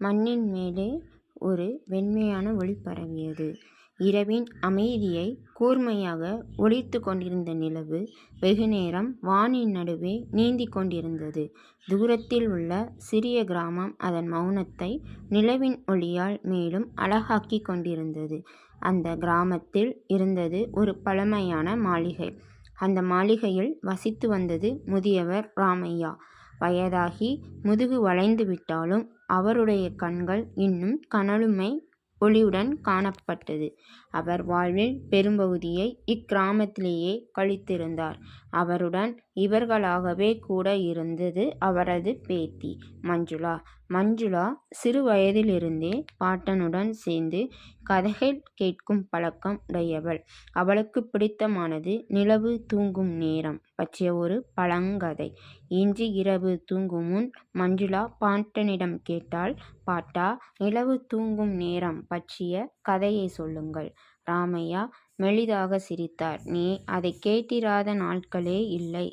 மண்ணின் மேலே ஒரு வெண்மையான ஒளி பரவியது. இரவின் அமைதியை கூர்மையாக ஒளித்துக் கொண்டிருந்த நிலவு வெகுநேரம் வானின் நடுவே நீந்தி கொண்டிருந்தது. தூரத்தில் உள்ள சிறிய கிராமம் அதன் மௌனத்தை நிலவின் ஒளியால் மேலும் அழகாக்கி கொண்டிருந்தது. அந்த கிராமத்தில் இருந்தது ஒரு பழமையான மாளிகை. அந்த மாளிகையில் வசித்து வந்தது முதியவர் ராமையா. வயதாகி முதுகு வளைந்து விட்டாலும் அவருடைய கண்கள் இன்னும் கனலுமை ஒளியுடன் காணப்பட்டது. அவர் வாழ்வில் பெரும்பகுதியை இக்கிராமத்திலேயே கழித்திருந்தார். அவருடன் இவர்களாகவே கூட இருந்தது அவரது பேத்தி மஞ்சுளா. மஞ்சுளா சிறு வயதிலிருந்தே பாட்டனுடன் சேர்ந்து கதைகள் கேட்கும் பழக்கம் உடையவள். அவளுக்குப் பிடித்தமானது நிலவு தூங்கும் நேரம் பற்றிய ஒரு பழங்கதை. இன்று இரவு தூங்கும் முன் மஞ்சுளா பாட்டனிடம் கேட்டாள் பாட்டா நிலவு தூங்கும் நேரம் பற்றிய கதையை சொல்லுங்கள். ராமையா மெளிதாக சிரித்தார். நீ அதை கேட்டிராத நாட்களே இல்லை.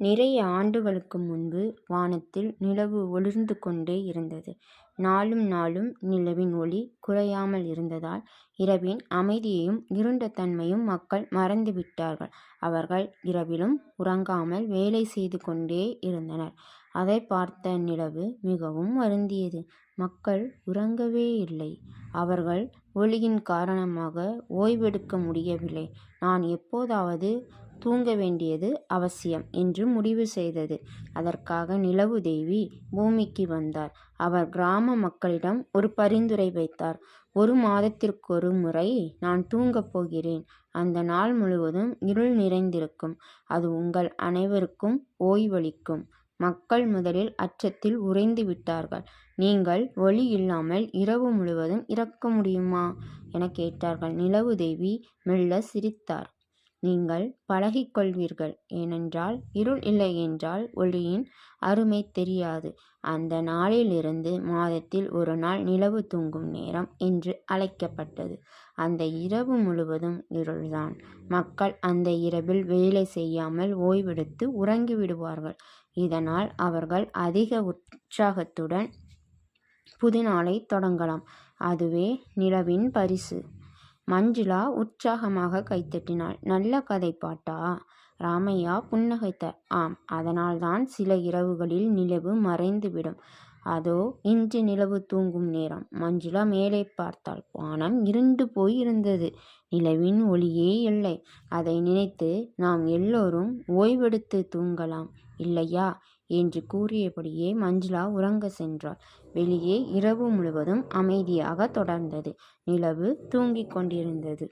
நிறைய ஆண்டுகளுக்கு முன்பு வானத்தில் நிலவு ஒளிர்ந்து கொண்டே இருந்தது. நாளும் நாளும் நிலவின் ஒளி குறையாமல் இருந்ததால் இரவின் அமைதியையும் இருண்ட தன்மையும் மக்கள் மறந்து விட்டார்கள். அவர்கள் இரவிலும் உறங்காமல் வேலை செய்து கொண்டே இருந்தனர். அதை பார்த்த நிலவு மிகவும் வருந்தியது. மக்கள் உறங்கவே இல்லை அவர்கள் ஒளியின் காரணமாக ஓய்வெடுக்க முடியவில்லை. நான் எப்போதாவது தூங்க வேண்டியது அவசியம் என்று முடிவு செய்தது. அதற்காக நிலவு தேவி பூமிக்கு வந்தார். அவர் கிராம மக்களிடம் ஒரு பரிந்துரை வைத்தார். ஒரு மாதத்திற்கொரு முறை நான் தூங்கப் போகிறேன். அந்த நாள் முழுவதும் இருள் நிறைந்திருக்கும். அது உங்கள் அனைவருக்கும் ஓய்வளிக்கும். மக்கள் முதலில் அச்சத்தில் உறைந்து விட்டார்கள். நீங்கள் ஒளி இல்லாமல் இரவு முழுவதும் இறக்க முடியுமா? என கேட்டார்கள். நிலவு தேவி மெல்ல சிரித்தார். நீங்கள் பழகிக்கொள்வீர்கள் ஏனென்றால் இருள் இல்லை என்றால் ஒளியின் அருமை தெரியாது. அந்த நாளிலிருந்து மாதத்தில் ஒரு நாள் நிலவு தூங்கும் நேரம் என்று அழைக்கப்பட்டது. அந்த இரவு முழுவதும் இருள்தான். மக்கள் அந்த இரவில் வேலை செய்யாமல் ஓய்வெடுத்து உறங்கிவிடுவார்கள். இதனால் அவர்கள் அதிக உற்சாகத்துடன் புதினாலை தொடங்கலாம். அதுவே நிலவின் பரிசு. மஞ்சுளா உற்சாகமாக கைதட்டினாள். நல்ல கதை பாட்டா. ராமையா புன்னகைத்தார். ஆம். அதனால்தான் சில இரவுகளில் நிலவு மறைந்துவிடும். அதோ இன்று நிலவு தூங்கும் நேரம். மஞ்சுளா மேலே பார்த்தாள். வானம் இருண்டு போயிருந்தது. நிலவின் ஒளியே இல்லை. அதை நினைத்து நாம் எல்லோரும் ஓய்வெடுத்து தூங்கலாம் இல்லையா? என்று கூறியபடியே மஞ்சுளா உறங்க சென்றாள். வெளியே இரவு முழுவதும் அமைதியாக தொடர்ந்தது. நிலவு தூங்கிக் கொண்டிருந்தது.